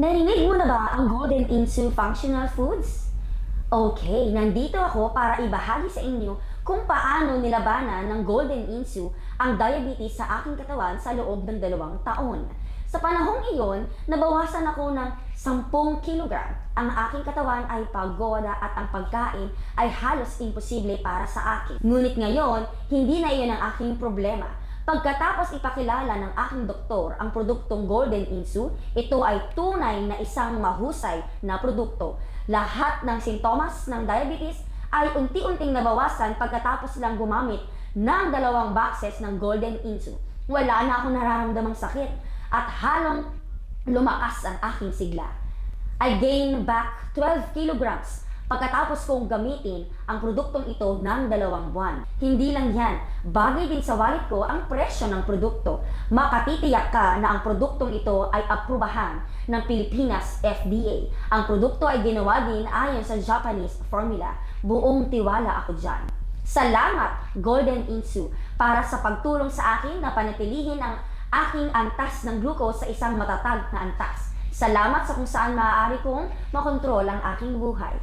Narinig mo na ba ang Golden Insu Functional Foods? Okay, nandito ako para ibahagi sa inyo kung paano nilabanan ng Golden Insu ang diabetes sa aking katawan sa loob ng dalawang taon. Sa panahong iyon, nabawasan ako ng 10 kilogram. Ang aking katawan ay pagoda at ang pagkain ay halos imposible para sa akin. Ngunit ngayon, hindi na iyon ang aking problema. Pagkatapos ipakilala ng aking doktor ang produktong Golden Insu, ito ay tunay na isang mahusay na produkto. Lahat ng sintomas ng diabetes ay unti-unting nabawasan pagkatapos lang gumamit ng dalawang boxes ng Golden Insu. Wala na akong nararamdamang sakit at halong lumakas ang aking sigla. I gained back 12 kilograms pagkatapos kong gamitin ang produktong ito ng dalawang buwan. Hindi lang yan, bagay din sa wallet ko ang presyo ng produkto. Makatitiyak ka na ang produktong ito ay aprubahan ng Pilipinas FDA. Ang produkto ay ginawa din ayon sa Japanese formula. Buong tiwala ako dyan. Salamat, Golden Insu, para sa pagtulong sa akin na panatilihin ang aking antas ng glucose sa isang matatag na antas. Salamat sa kung saan maaari kong makontrol ang aking buhay.